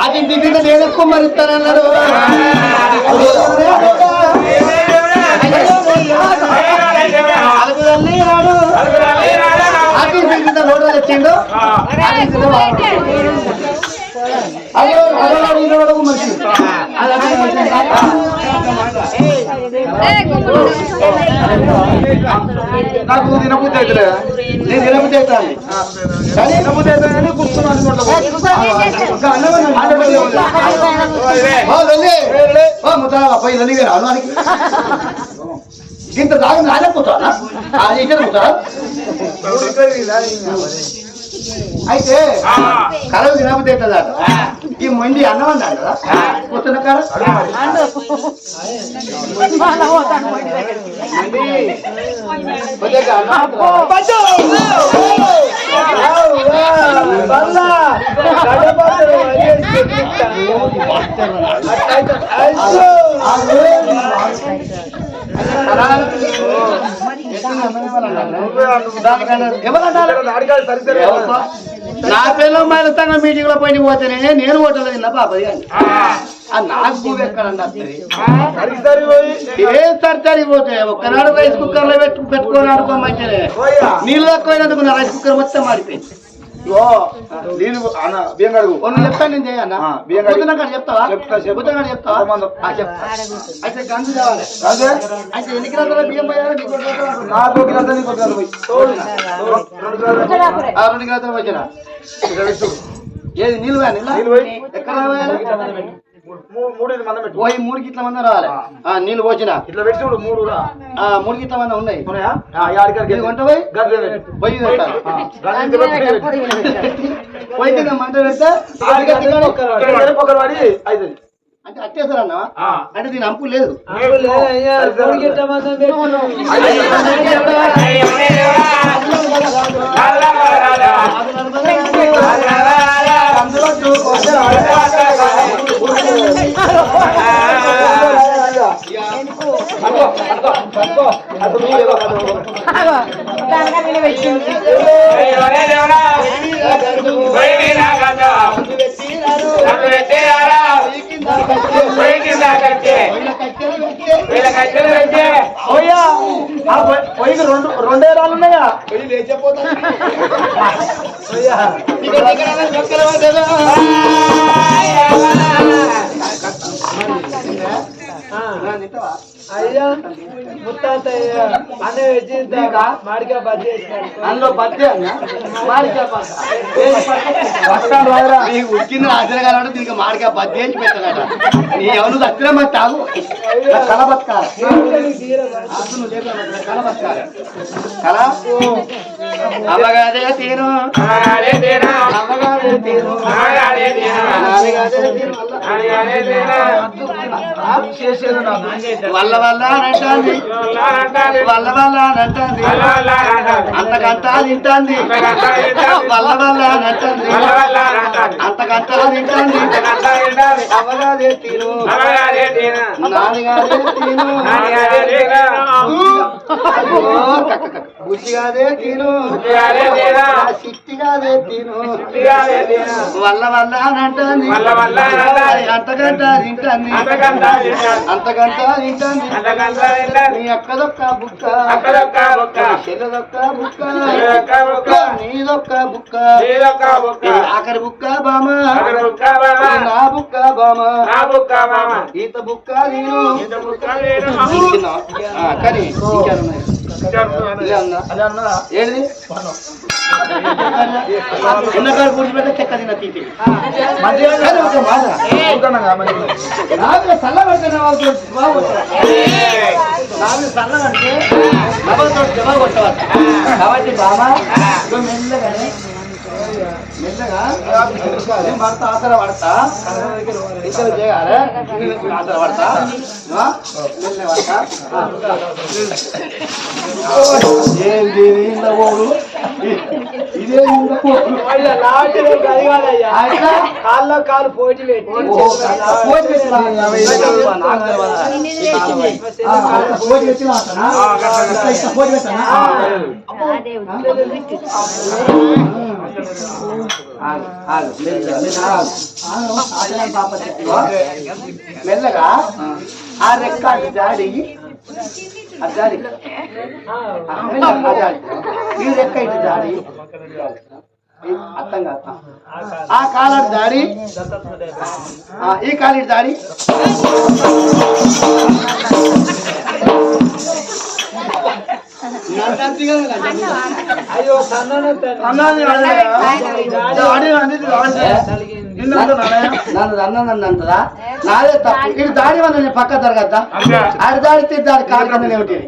అది దిగిన నేను రాడు అది దిగిన నోడు వచ్చిండు అది అదో మనిషి నాకు తినబుద్ధి అవుతుంది నేను తినబుద్ధి అవుతాను కానీ తినబుద్ధి అవుతానని కూర్చున్నాను పోయి ఇంత దాకా రాలేకపోతానా ఇక్కడ పోతా అయితే కలవు అవుతుంది అట ఈ మొండి అన్నం అన్నాడు కదా కూర్చున్న కాడ? అన్నం నా పిల్లలు మైలతంగా మీటింగ్లో పోయి పోతేనే నేను ఓటలేదు తిన్నా పాపది అని నాకు పువ్వు ఎక్కడండి ఏ సరిసరి పోతే ఒక్కనాడు రైస్ కుక్కర్లో పెట్టు పెట్టుకొని ఆడుకోమంటే నీళ్ళు తక్కువైనందుకు నా రైస్ కుక్కర్ మొత్తం మారిపోయింది నీళ్ళు అన్న బియ్యం కడుగు. కొన్ని చెప్తాను నేను చేయన్న ఆ, బియ్యం కడిగి- పొద్దున చెప్తావా? చెప్తా, చెప్తావా? అయితే గంజు కావాలి. అయితే ఎన్ని కిలోల బియ్యం పోయాలి? నీకు కిలో. నాకు. రెండు కిలోలు వచ్చిన. ఏది నీళ్ళు నీళ్ళ? ఎక్కడ పోయాలి? మూడు ఇది మందం పెట్టు. పోయి మూడు గిట్ల మంది రావాలి. ఆ, నీళ్ళు పోసిన. ఇట్లా పెట్టి చూడు మూడు మూడు గిట్ల మంది ఉన్నాయి. పోయి. మంట పెడితే. అంటే అట్టేసారన్నా ఆ. అంటే దీని అంపు లేదు. పోయ్యా, ఆ పొయ్యికి రెండు రెండే రాళ్ళు ఉన్నాయా? పోయ్యా. అయ్యా ముత్తాతయ్య అన్న వచ్చి మాడిగా బజ్జీ వేసినాడు అందులో బద్దే అన్న మాడికాయ. వస్తాను రాదురా. దీనికి మాడికాయ బద్దే అని పెట్టాడట నీ ఎవరు దక్కినా మరి తాగు. కళ బతకాలి. అసలు నువ్వు లేకుండా మరి. కళ బతకాలి. కళ? అమ్మగాదే తీరు. అమ్మగాదే తీరు. నాన్నగాదే తీరు. వల్ల వల్ల అంటాంది వల్ల వల్ల అంటాంది అంతకంతా తింటాంది. వల్ల వల్ల అంటాంది అంతకంతా తింటాంది తీరు నాన్నగాదే తీరు తీరు సిట్టిగాదే తీరు వల్ల వల్ల అని అంటాంది. అంతకంతా తింటాంది అంతకంతా తింటాంది నీ అక్కదొక్క బుక్క. చెల్లదొక్క బుక్క. నీదొక్క బుక్క. ఆఖరి బుక్క బామ. నా బుక్క బామ. ఈత బుక్క నేను. కానీ ఇంకేమున్నాయి? ఇలా కూర్చోబెట్టే చెక్క తిన్న తీపి మంచిగా జవాబు కొట్టవచ్చు కాబట్టి బాబా మెల్లగానే మెల్లగా నేను పడతా ఆసర పడతా ఇద్దరు చేయాలి నేను ఆసర పడతా ఆ? మెల్లగా పడతా ఆ. ఏంది ఇంత పోడు ఇదే ఇంత పోడు అయ్యా, లాస్ట్ రేపు అది కాదయ్యా. అట్లా? కాల్లో కాలు పోటీ పెట్టి పోటీ పెట్టినా? పోటీ పెట్టినా అతనా? ఇట్లా ఇట్లా పోటీ పెట్టానా? ఆగు, ఆగు, మెల్లగా, మెల్లగా ఆగు. ఆగు, ఆగలేం పాప చెప్తివా? మెల్లగా ఆ రెక్క అటు జాడి ఆ జాడి ఆ, మెల్లగా ఆ జాడి ఈ రెక్క ఇటు జాడి ఈ అర్థం కాదు ఆ కాలు దాడి ఆ, ఈ కాలు ఇటు దాడి అయ్యో నన్ను అన్న అంటదా నాదే తప్పు ఇది దాడి వల్ల నేను పక్క జరగద్దా అది దాడితే దాడి కాకుండా ఏమిటి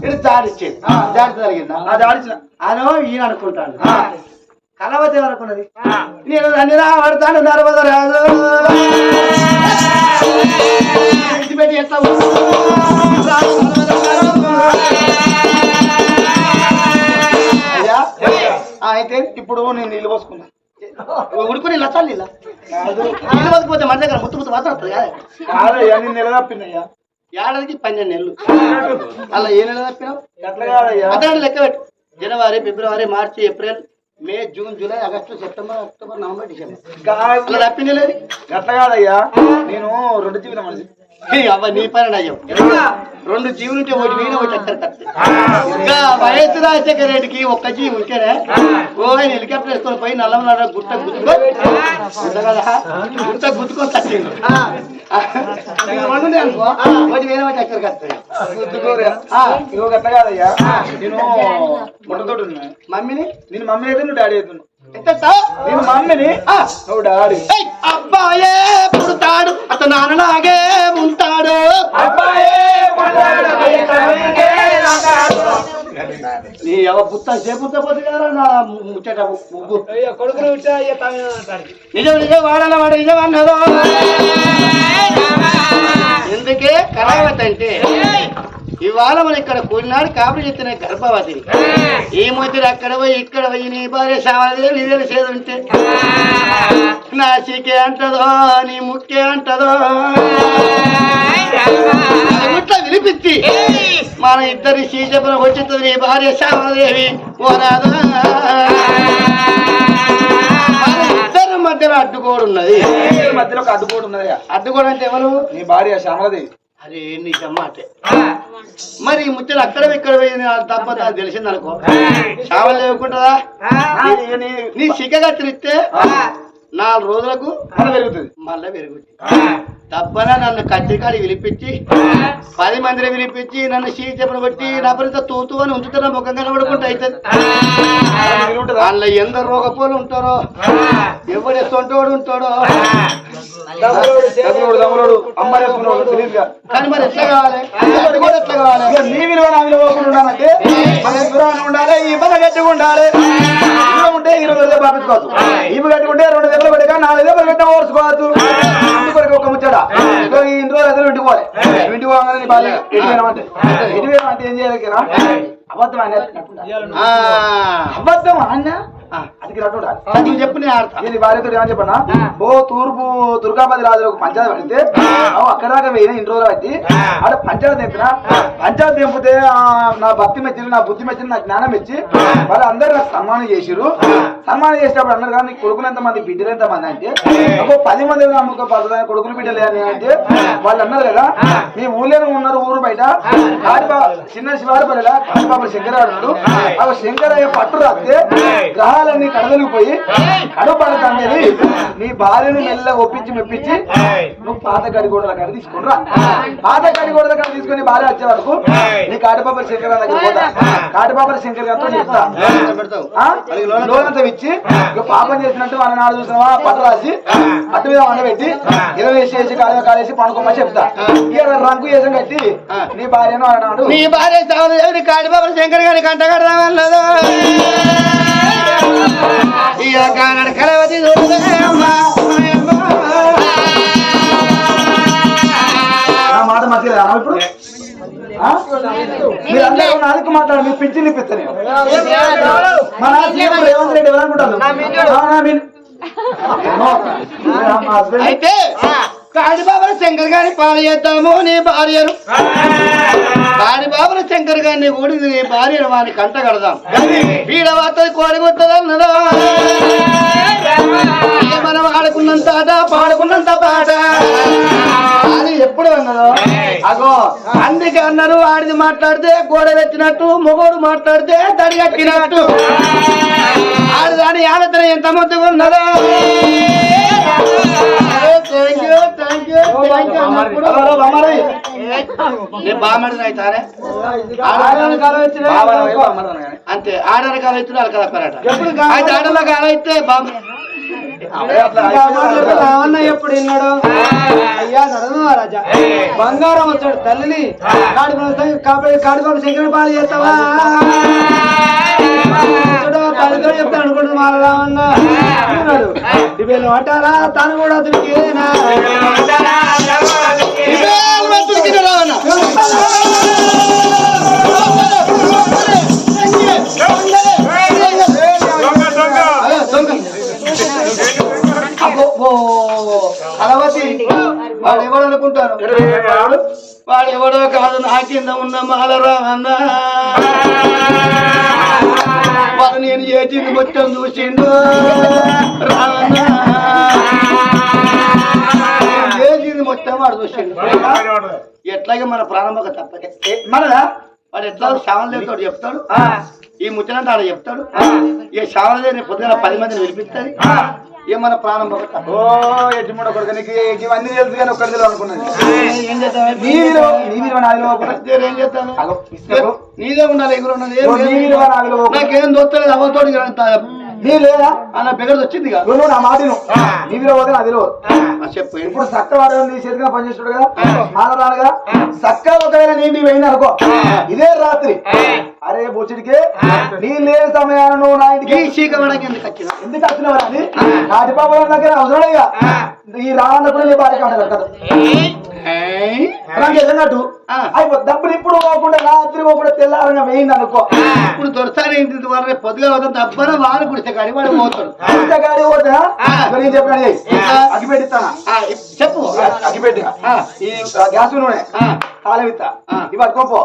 ఇది దాడి దాడి జరిగిందా ఆ. దాడి అనో ఈయన అనుకుంటాను కలవతే అనుకున్నది నేను అన్ని పడతాను నర్మద రాదు పెట్టి ఎట్లా అయితే ఇప్పుడు నేను నీళ్ళు పోసుకున్నా. ఉడుకుని ఇలా చాలు ఇలా. నీళ్ళు పోసుకుపోతే మన దగ్గర ముత్తు ముత్తు మాత్రం వస్తుంది కదా. ఎలా తప్పిందయ్యా ఏడాదికి పన్నెండు నెలలు. అలా ఏ నెల తప్పినావు? అదే లెక్క పెట్టు. జనవరి ఫిబ్రవరి మార్చి April May June July August September October November December. అలా తప్పింది లేదు. ఎట్లా కాదయ్యా. నేను రెండు జీవితం మనిషి అవ్వ నీ పని అయ్యావు రెండు జీవులు ఉంటే ఒకటి మీద ఒకటి అక్కడ ఇంకా వయసు రాజశేఖర రెడ్డికి ఒక్క జీవి ఉంటేనే ఓ ఆయన హెలికాప్టర్ వేసుకొని పోయి నల్లమల గుట్ట గుర్తుకొని గుట్ట గుర్తుకొని తచ్చిండు అనుకో. ఒకటి వేరే ఒకటి అక్కడ కత్తాయి గుర్తుకోరా ఆ, ఇగో ఎట్లా కాదయ్యా. నేను మొట్టతోటి ఉన్నా. మమ్మీని? నేను మమ్మీ అయితే నువ్వు డాడీ ఎంత నేను నువ్వు డాడీ. అబ్బాయే పుడతాడు అతను నాన్నలాగే ఉంటాడు. నీ ఎవ పుత్త చేపుత్త నా ముచ్చట ముగ్గు? కొడుకులు నిజం నిజం వాడాల వాడు నిజం అన్నదో ఎందుకే? కళావతి అంటే ఇవాళ మనం ఇక్కడ కూలినాడు కాబట్టి చెప్తున్న గర్భవతి. ఈ ముద్దుడు అక్కడ పోయి ఇక్కడ పోయి నీ భార్య సామాన్య విధులు చేదుంటే నా చీకే అంటదో నీ ముక్కే అంటదో. ఇట్లా వినిపించి మన ఇద్దరి శ్రీజపున వచ్చుతుంది నీ భార్య శ్యామదేవి పోరాదు ఇద్దరి మధ్యలో అడ్డుకోడు ఉన్నది. మధ్యలో ఒక అడ్డుకోటు ఉన్నదయ్యా అడ్డుకోడు అంటే ఎవరు? నీ భార్య శ్యామలదేవి అరే నిజం మాటే. మరి ఈ ముచ్చట అక్కడ ఇక్కడ పోయింది తప్ప నాకు తెలిసింది అనుకో. చావలు లేకుంటుందా? నీ- సిగ్గగా తిరిగితే నాలుగు రోజులకు పెరుగుతుంది. మళ్ళా పెరుగుద్ది తప్పన నన్ను కత్తికాడి విలిపించి పది మందిని విలిపించి నన్ను సీ చెప్పను కొట్టి నా పరిత తూతూ అని ఉంచుతున్న ముఖం కనబడుకుంటూ అవుతుంది అందులో ఎందరు రోగపోలు ఉంటారో? ఎవడు ఎత్తుంటోడు ఉంటాడో? దమ్ములోడు దమ్ములోడు అమ్మ వేసుకున్నాడు తెలియదుగా కానీ మరి ఎట్లా కావాలి? ఎట్లా కావాలి? నీ విలువ నా విలువ ఉండాలంటే మన దూరాన్ని ఉండాలి ఈ పద గట్టిగా ఉండాలి. ఉంటే ఇరవై దెబ్బలు పంపించుకోవచ్చు ఇవి కట్టుకుంటే రెండు దెబ్బలు పెట్టుగా నాలుగు దెబ్బలు కట్టిన ఓర్చుకోవచ్చు ఇంకొకరికి ఒక ముచ్చట. ఇగో ఈ ఇంటి రోజు ఎదురు ఇంటికి పోవాలి. ఇంటికి పోగానే నీ బాల్యం ఎటు పోయినామంటే ఎటు పోయినామంటే ఏం చేయాలి అబద్ధం ఆయన ఆ, అబద్ధం అన్న? చెప్పు నేను ఆడతా నేను భార్యతో ఏమని ఓ తూర్పు దుర్గాపతి రాజులు ఒక పంచాయతీ పడితే అక్కడ దాకా పోయిన ఇన్ని రోజులు బట్టి ఆడ పంచాయతీ తెంపిన పంచాయతీ తెంపితే నా భక్తి మెచ్చింది నా బుద్ధి మెచ్చింది నా జ్ఞానం మెచ్చి వాళ్ళు అందరు నాకు సన్మానం చేసిరు సన్మానం చేసేటప్పుడు అన్నారు కానీ కొడుకులు ఎంత మంది బిడ్డలు ఎంత మంది అంటే ఒక పది మంది నమ్మక పదహారు కొడుకులు బిడ్డలు అని అంటే వాళ్ళు అన్నారు కదా మీ ఊళ్ళోనే ఉన్నారు ఊరు బయట. చిన్న శివారిపల్లిలా కాడిబాబు శంకరాడు ఆ. శంకరయ్య పట్టు రాస్తే గ్రహాలన్నీ కడదలిగిపోయి కడుపు పడతాంది నీ భార్యను మెల్ల ఒప్పించి మెప్పించి నువ్వు పాత గడి గోడల కాడ తీసుకుని రా. పాత గడి గోడల కాడ తీసుకొని భార్య వచ్చే వరకు నీ కాటిబాబు శంకర్ దగ్గర పోతా. కాటిబాబు శంకర్ గారితో చెప్తా. ఇచ్చి ఇక పాపం చేసినట్టు వాళ్ళ నాడు చూసినావా? పట్టు రాసి అట్టు మీద వండబెట్టి ఇరవై వేసి వేసి కాలువ కాలేసి పనుకోమని చెప్తా. ఇక రంగు వేసం కట్టి నీ భార్యను అన్నాడు నీ భార్య కాడిబాబు శంకర్ గారి కంట కడదామన్నదో మాట మధ్యలో రానా ఇప్పుడు? మీరందరూ నాలుగు మాట్లాడు మీరు పింఛన్ ఇప్పిస్తాను మన సీఎం రేవంత్ రెడ్డి ఎవరనుకుంటారు ఆ, అయితే కాడిబాబుల శంకర్ గారిని పాలు చేద్దాము నీ భార్యను. కాడిబాబుల శంకర్ గారిని ఊడిది నీ భార్యను వాని కంట కడదాం. వీడ వార్త కోడి కొట్టదన్నదా మనం ఆడుకున్నంత ఆట పాడుకున్నంత పాట. అని ఎప్పుడు అన్నదో? అగో అందుకే అన్నారు ఆడిది మాట్లాడితే గోడ పెట్టినట్టు మొగోడు మాట్లాడితే తడి కట్టినట్టు. ఆడదాని ఆలోచన ఎంత ముద్దుగా ఉన్నదో అంతే ఆడల కాలం అయితే వాళ్ళ కదా పెరట? అయితే ఆడల కాలం అయితే బామ్మ ఎప్పుడు విన్నాడు? అయ్యా నడమ రాజా. బంగారం వచ్చాడు తల్లిని. కాడి కాబట్టి కాడిపాడు శంకర పాలు చేస్తావా? చెప్తాను అనుకుంటుంది దివ్యలు అంటారా? తను కూడా దొరికేనా అలవతి వాడు ఎవడు అనుకుంటాను వాడు? ఎవడో కాదు నా కింద ఉన్న మాలరా అన్న వాడు నేను చేసింది మొత్తం చూసిండు? నేను చేసింది మొత్తం వాడు చూసిండు? ఎట్లాగే మన ప్రారంభక తప్పదే. ఏ, మనదా? వాడు ఎట్లా శ్యామల దేవతోడు చెప్తాడు? ఈ ముచ్చనంతా ఆడ చెప్తాడు? ఈ శ్యామల దేవి రేపు పొద్దున పది మందిని పిలిపిస్తుంది? ఏ మన ప్రారంభక తప్ప ఓ ఎడ్జిమూడ కొడుకు నీకు ఇవన్నీ తెలుసు కానీ ఒక్కడి తెలియదు అనుకున్నాను. ఏం చేద్దాం నీ విలువ నీ విలువ నా విలువ ఒకటే. ఏం చేస్తాను. నీదే ఉండాలి ఎగురు ఉన్నది నీ లేదు. విలువ నా విలువ ఒకటే. నాకేం దోస్తలేదు అవతోడి నీ లేదా? అన్న బిగడ వచ్చింది. నువ్వు నా మాట. నీ విలువ పోతే నా విలువ. చెప్పు. ఇప్పుడు సక్క వాడు నీ చేతిగా పనిచేస్తాడు కదా? మానరాలు కదా సక్క ఒకవేళ నీ నీ పోయింది అనుకో ఇదే రాత్రి. అరే బొచ్చుడికి నీ లేని సమయాన నువ్వు నా ఇంటికి ఎందుకు వచ్చిన ఎందుకు వచ్చినావు అది నాటి పాపం దగ్గర అవసరం ఈ కూడా నీ భార్య కాదు అయిపో డబ్బులు ఇప్పుడు పోకుండా రాత్రి పోకుండా తెల్లారంగా వేయింది అనుకో. ఇప్పుడు దొరసారి వాళ్ళ పొద్దుగా వద్ద దబ్బన వారు గుడిసే కాడి వాడు పోతాడు. గాడి పోతా నేను చెప్పాను అగ్గి పెట్టిస్తానా? చెప్పు. అగ్గి పెట్టి. ఈ గ్యాస్ నూనె ఆ. తాళం ఇస్తా. ఆ. ఇవి పట్టుకోపో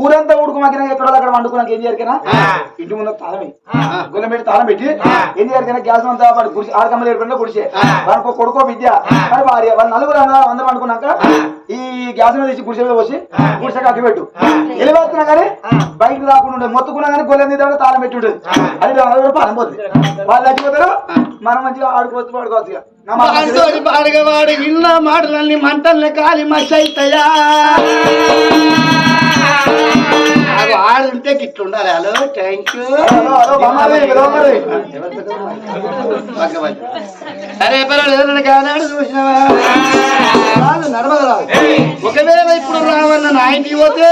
ఊరంతా ఉడుకు మాకినా ఎక్కడ అక్కడ వండుకున్నాక ఏం చేయరు కదా? ఆ. ఇంటి ముందు తాళం వేయి. గుళ్ళ పెట్టి తాళం పెట్టి ఏం చేయరు కదా? గ్యాస్ అంతా వాడు గుడిసి ఆడకమ్మ ఏడుకుండా గుడిసే. ఒక కొడుకో విద్య. మరి భార్య వాళ్ళు నలుగురు అందరం అనుకున్నాక ఈ గ్యాస్ మీద తీసి గుడిసె మీద పోసి గుడిసె అగ్గి పెట్టు. వెళ్ళిపోతున్నా కానీ బయటకు రాకుండా ఉండే మొత్తుకున్నా కానీ గొల్లెం తీద్దాం తాళం పెట్టి అది నలుగురు పాలం పోతుంది. వాళ్ళు చచ్చిపోతారు మనం మంచిగా ఆడుకోవచ్చు పాడుకోవచ్చు ఇక. ఇన్న మాటలన్నీ మంటల్ని కాలి మచ్చైతయా అది ఆడుంటే గిట్ల ఉండాలి. Hello thank you. సరే పిల్లలు కానాడు చూసినావా? నడవరాదు ఒకవేళ ఇప్పుడు రావన్న నా ఇంటికి పోతే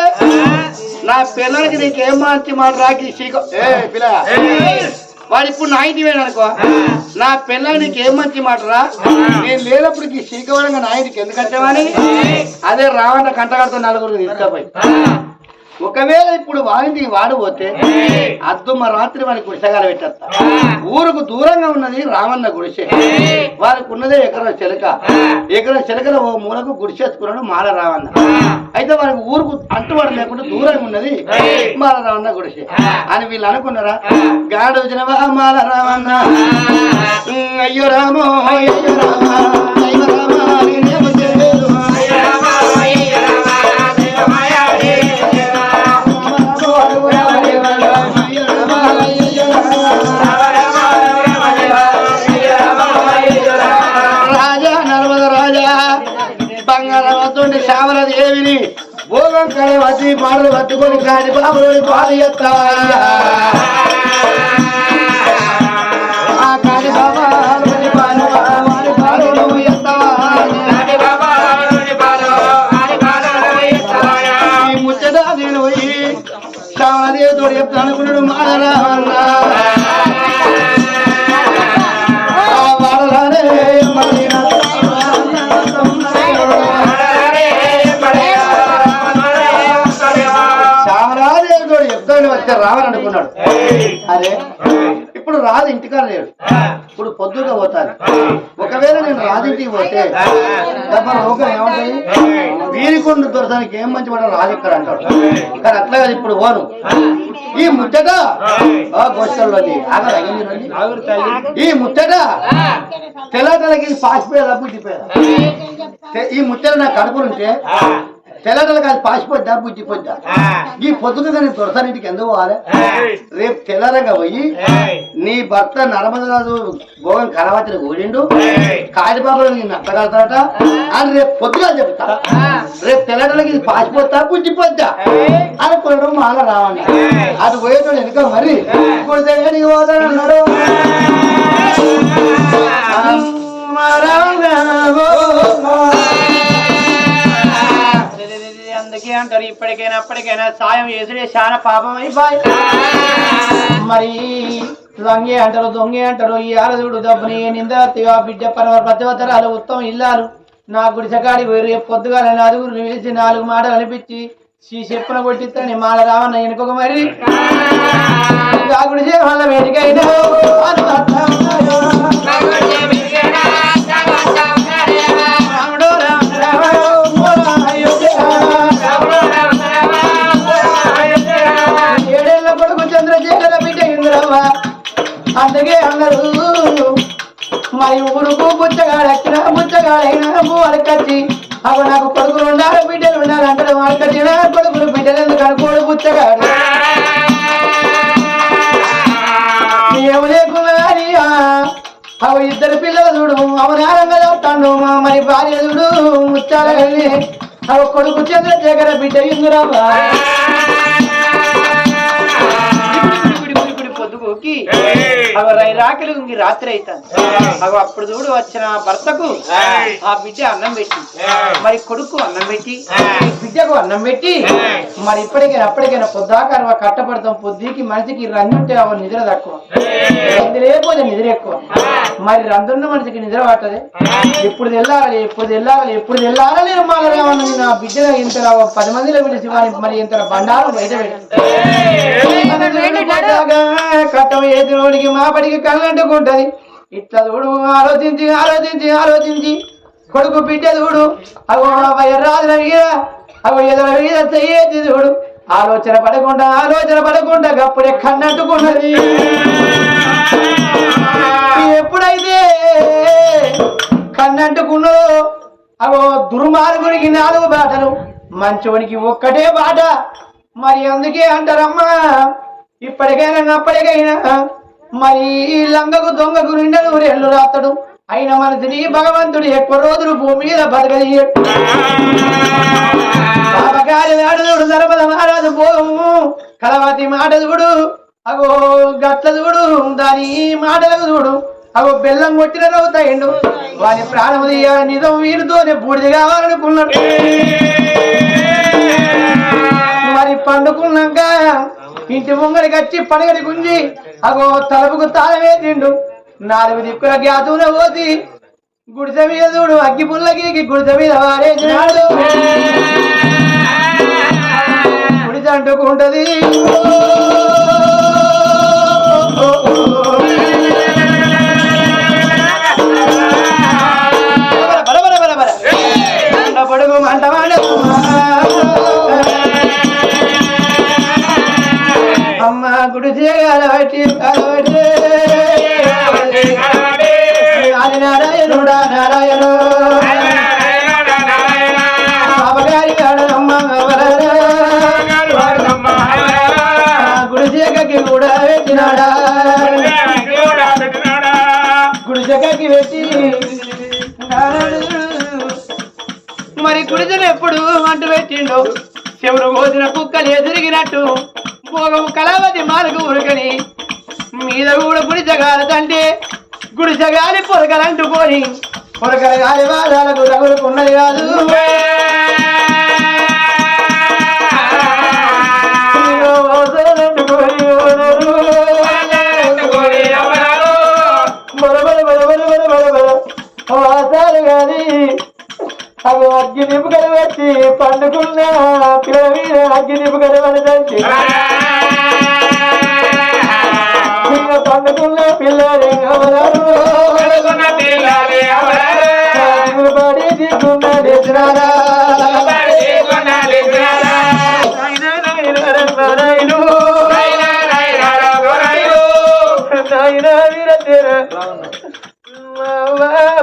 నా పిల్లలకి నీకేం మంచి మాట రాకి ఏ పిల్ల. వాడు ఇప్పుడు నా ఇంటికి పోయాడు అనుకో. నా పిల్లలకి నీకేం మంచి మాట రా. నేను లేనప్పుడు ఈ సీకవరంగా నా ఇంటికి ఎందుకంటే అని అదే రావన్న కంటగడుతో నలుగురు తీసుకపోయి. ఒకవేళ ఇప్పుడు వాడింటికి వాడు పోతే అద్దుమ రాత్రి వానికి గుడిసెగాల పెట్టేస్తా. ఊరుకు దూరంగా ఉన్నది రామన్న గుడిసె. వారికి ఉన్నదే ఎకరం చిలక. ఎకరం చిలకల ఓ మూలకు గుడిసేసుకున్నాడు మాల రావన్న అయితే వారికి ఊరుకు అంటువాడు లేకుండా దూరంగా ఉన్నది మాల రావన్న గుడిసె. అని వీళ్ళు అనుకున్నారా? గాడు వచ్చినవా మాల రావన్న అయ్యో రామో అయ్యో రామ. వచ్చి పాటలు పట్టుకొని కాడి బాబులోని పాలు ఎత్తా ఇక్కడ రావని అనుకున్నాడు. అరే ఇప్పుడు రాదు ఇంటికాడ లేడు. ఇప్పుడు పొద్దుగా పోతాను ఒకవేళ నేను రాజింటికి పోతే దెబ్బ లోకం ఏమంటుంది? వీరికొండ దొరకడానికి ఏం మంచి పడ రాదు ఇక్కడ అంటాడు. కానీ అట్లా కాదు ఇప్పుడు పోను. ఈ ముచ్చట? గోష్ఠంలోని ఈ ముచ్చట? తెల్లటలకి పాసిపోయేదా తె- ఈ ముచ్చట నా కడుపులుంటే తెల్లటలకి అది పాసిపోద్దా బుద్ధిపోద్దా ఈ పొద్దుగా నేను దొరసానింటికి ఎందుకు పోవాలి? రేపు తెల్లరగా పోయి నీ భర్త నర్మదరాజు భోగం కలవచ్చిన ఓడిండు కాడిబాబులు నేను అత్తగలుగుతాడట అని రేపు పొద్దుగా చెప్తా రేపు తెల్లటలకి ఇది పాసిపోతా బుద్ధిపోద్దా అని కొనడం మాల రావండి అది పోయేటోడు వెనుక మరి? ఇప్పుడు దగ్గరికి పోతాడన్నాడు అందుకే అంటారు. ఇప్పటికైనా అప్పటికైనా సాయం చేసుడే చాలా పాపం. అయిపోయి మరి లంగే అంటారు దొంగే అంటారు. ఈ ఆరదుడు దబ్బుని నిందార్తిగా బిడ్డ పరమ ప్రతివతరాలు ఉత్తమ ఇల్లాలు. నా గుడిసెకాడి పోయి రేపు పొద్దుగాల నలుగురు వేసి నాలుగు మాటలు అనిపించి ఈ చెప్పున కొట్టిస్తాను మాల రావన్న వెనుకొక మరి. గుడిసే వాళ్ళ వేడికైనా అందుకే అందరూ మరి ఊరుకు బుచ్చగాడెక్కిన బుచ్చగాడైనా వాళ్ళకచ్చి అవ నాకు కొడుకులు ఉండాలి బిడ్డలు ఉండాలి అంటే వాళ్ళకచ్చిన కొడుకులు బిడ్డలు ఎందుకు అనుకోడు బుచ్చగాడు ఏమి లేకుండా అవ ఇద్దరు పిల్లలు చూడు అవనారంగా చదువుతాడు మరి భార్య చూడు ముచ్చాల వెళ్ళి అవ కొడుకు చంద్రశేఖర బిడ్డ ఇందురావా పొద్దుకోకి అవ రాకలి ఉంది రాత్రి అవుతాను అవ అప్పుడు చూడు వచ్చిన భర్తకు ఆ బిడ్డ అన్నం పెట్టి మరి కొడుకు అన్నం పెట్టి బిడ్డకు అన్నం పెట్టి మరి ఇప్పటికైనా అప్పటికైనా పొద్దాక కట్టపడతాం పొద్దుకి మనిషికి రంగుంటే అవ నిద్ర తక్కువ రంది లేకపోతే నిద్ర ఎక్కువ మరి రందున్న మనిషికి నిద్ర పట్టదు ఎప్పుడు తెల్లాలి ఎప్పుడు తెల్లాలి ఎప్పుడు తెల్లాలి నేను నా బిడ్డ ఇంత పది మందిలో పిలిచి మరి ఇంత బండారం బయట పెట్టి కట్టం ఏదిలోనికి మా పడికి కళ్ళంటుకుంటది. ఇట్లా చూడు ఆలోచించి ఆలోచించి ఆలోచించి. కొడుకు బిడ్డ చూడు. అగో రాజుల అగో ఎదుర మీద చెయ్యేది చూడు. ఆలోచన పడకుండా ఆలోచన పడకుండా గప్పుడే కన్నట్టుకున్నది ఎప్పుడైతే కన్నంటుకున్నదో అగో దుర్మార్గునికి నాలుగు బాటలు మంచోనికి ఒక్కటే బాట. మరి అందుకే అంటారమ్మా ఇప్పటికైనా అప్పటికైనా మరి లంగకు దొంగకు నిండా నూరేళ్ళు రాస్తాడు అయిన మనసుని భగవంతుడు ఎక్కువ రోజులు భూమి మీద బతకదీయడు పాపకారి నాడుదుడు నర్మద మహారాజు భోగము కలవతి మాట చూడు అగో గట్ల చూడు దాని మాటలకు చూడు. అగో బెల్లం కొట్టిన రవుతాయిండు వారి ప్రాణము నిజం వీరితోనే బూడిది కావాలనుకున్నాడు. మరి పండుకున్నాక ఇంటి ముంగడికి వచ్చి పడగడి గుంజి అగో తలుపుకు తాళమే తిండు నాలుగు దిక్కుల గ్యాతున పోసి గుడిసె మీద చూడు అగ్గి పుల్లకి గుడిసె మీద వారేసినాడు గుడిసె అంటుకుంటది. పొడుగు అమ్మ గుడిసే కలవటి కలవటి. ఆది నారాయణుడా నారాయణ బాబగారి కాడమ్మ గుడిసేకకి కూడా పెట్టినాడా? జగకి పెట్టి మరి గుడిసెను ఎప్పుడు అంటు పెట్టిండు? చెవులు మోసిన కుక్కలు ఎదిరిగినట్టు. భోగము కళావతి మాలకు ఉరకని. మీద కూడా గుడిసెగాలదంటే గుడిసగాలి పొరకలంటుకొని పొరకల గాలి వాదాలకు రగులుకున్నది కాదు. బలబల బలబల బలబల వాసాలు గాని అవి అగ్గి నిపుకలు పెట్టి పండుకున్న పిల్లల మీద అగ్గి నిపుకలు పడదండి శ్రారా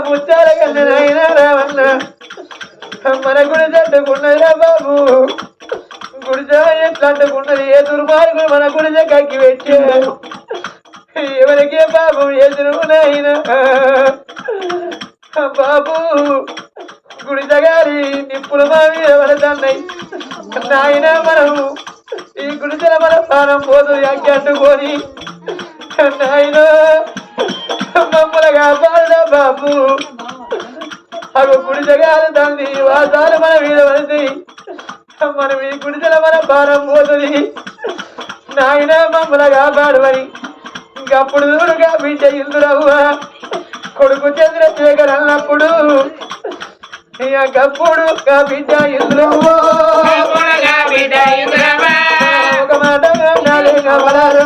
ముచ్చాల కన్నైనా రావన్న మన గుడి చట్టుకున్నదిరా బాబు గుడిజా ఎట్లా అంటుకున్నది ఏ దుర్మార్గుడు మన గుడి కక్కి పెట్టే ఎవరికే బాబు ఎదురునైనా బాబు గుడిసె గారి నిప్పులు మా మీద నాయన మనం ఈ గుడిసెల మన ప్రాణం పోతుంది అగ్గి అంటుకొని నాయన మమ్మల్ని కాపాడుదా బాబు అవి గుడిసె కాదు తండ్రి వాసాలు మన మీద పడుతాయి మనం ఈ గుడిసెల మన భారం పోతుంది. నాయన మమ్మల్ని కాపాడమని ఇంకప్పుడు చూడుగా బిడ్డ ఇందురవ్వ. కొడుకు చంద్రశేఖర్ అన్నప్పుడు బిడ్డ ఇందురవ్వ ఒక మాట కవలారు.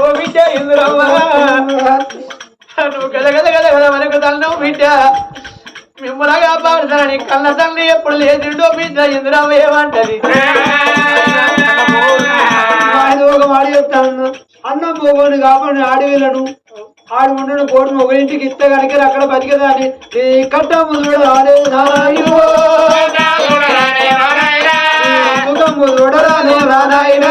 ఓ బిడ్డ ఇందురవ్వ నువ్వు గద గద గద గద మనకు తల్లవు బిడ్డ. మిమ్మల్ని కాపాడుతానని కళ్ళ తల్లి ఎప్పుడు లేదుండో బిడ్డ ఇందురవ్వ ఏమంటది ఒక మాట చెప్తాను. అన్నం పోగొని కాబట్టి ఆడి వెళ్ళను ఆడి ఉండను కోడిని ఒక ఇంటికి ఇస్తే కనుక అక్కడ బతికేదాన్ని. ఈ కట్ట ముందు ఆడే నారాయణ ముదుడు రాలే నారాయణ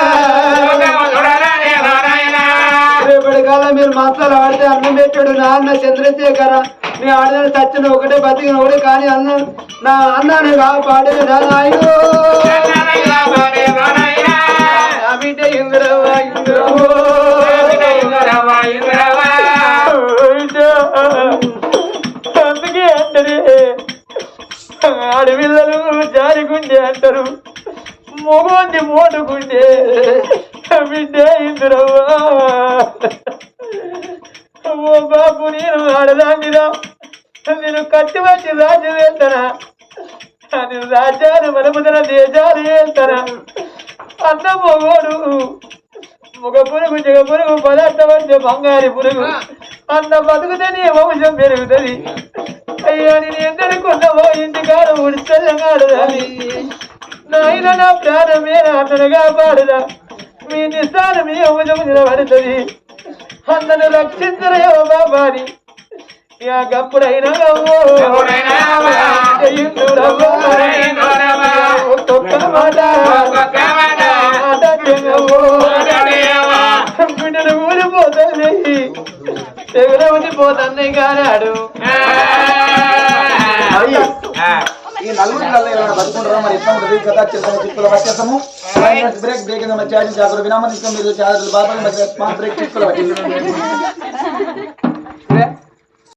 రేపటి కాలం మీరు మసాలు ఆడితే అన్నం పెట్టాడు నాన్న చంద్రశేఖర. మీ ఆడదాన్ని చచ్చిన ఒకటే బతికిన ఒకటే కానీ అన్న నా అన్నాన్ని కాపాడే నారాయణ ఆ ఇంద్రవా ఇందురవ్వ ఇంద్రవా అందుకే ఆడపిల్లలు జారిగుండే అంటారు. మొగోంది మోటుకుండే బిడ్డ ఇందురవ్వా. ఓ బాబు నేను ఆడదాన్నిరా నేను కట్టి వచ్చి రాజ్యం వెళ్తానా నేను రాజ్యాలు మలుపుతున్న దేశాలు వెళ్తానా అన్న మొగోడు ముగ పురుగు జగ పురుగు పదార్థం అంటే బంగారు పురుగు. అన్న బతుకుతే వంశం పెరుగుతుంది. నేను ఎందనుకున్నావో ఇంటికాడ ఉడిచెల్లగాడదాని నాయన నా ప్రాణమే అన్నను కాపాడుదా మీ నిస్తాను మీ వంశం నిలబడుతుంది అన్నను రక్షించరయో బాబాని గప్పుడైనా ఒక్కొక్క మాట. ఊరిపోతుంది తెగులు ఊరిపోతుంది కానాడు మరి ఈ నలుగురు పిల్లలు ఎవరైనా బతుకుంటారా? మరి ఎట్లా ఉంటుంది? కథ చేస్తాము చిక్కుల వచ్చేస్తాము. బ్రేక్ బ్రేక్ ఏదైనా ఛార్జింగ్ చేస్తారు వినామని మీరు ఛార్జీలు బాగా బ్రేక్ చిక్కుల